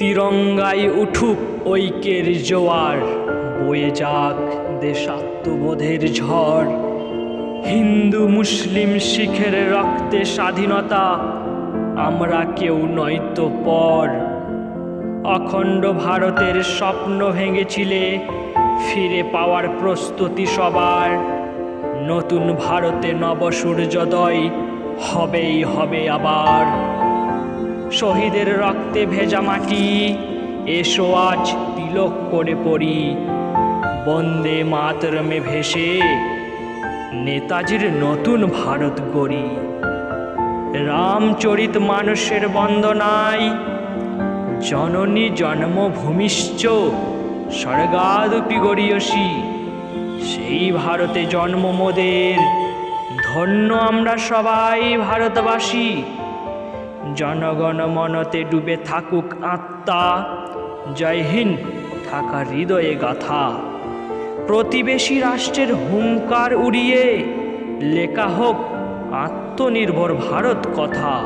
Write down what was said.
তিরঙ্গায় উঠুক ঐক্যের জোয়ার, বয়ে যাক দেশাত্মবোধের ঝড়। হিন্দু মুসলিম শিখের রক্তে স্বাধীনতা, আমরা কেউ নয়তো পর। অখণ্ড ভারতের স্বপ্ন ভেঙেছিলে, ফিরে পাওয়ার প্রস্তুতি সবার। নতুন ভারতে নব সূর্যোদয় হবেই হবে আবার। শহীদের রক্তে ভেজা মাটি। এসো আজ তিলক করে পড়ি। বন্দে মাতরমে ভেসে নেতাজির নতুন ভারত গড়ি। রামচরিত মানুষের বন্দনায় জননী জন্মভূমিশ্চ স্বর্গাদপি গড়িয়সী সেই ভারতে জন্ম মোদের, ধন্য আমরা সবাই ভারতবাসী। জনগণ মনতে ডুবে থাকুক আত্মা। জয় হিন্দ, থাকা হৃদয়ে গাথা। প্রতিবেশী রাষ্ট্রের হুঙ্কার উড়িয়ে লেখা হোক আত্মনির্ভর ভারত কথা।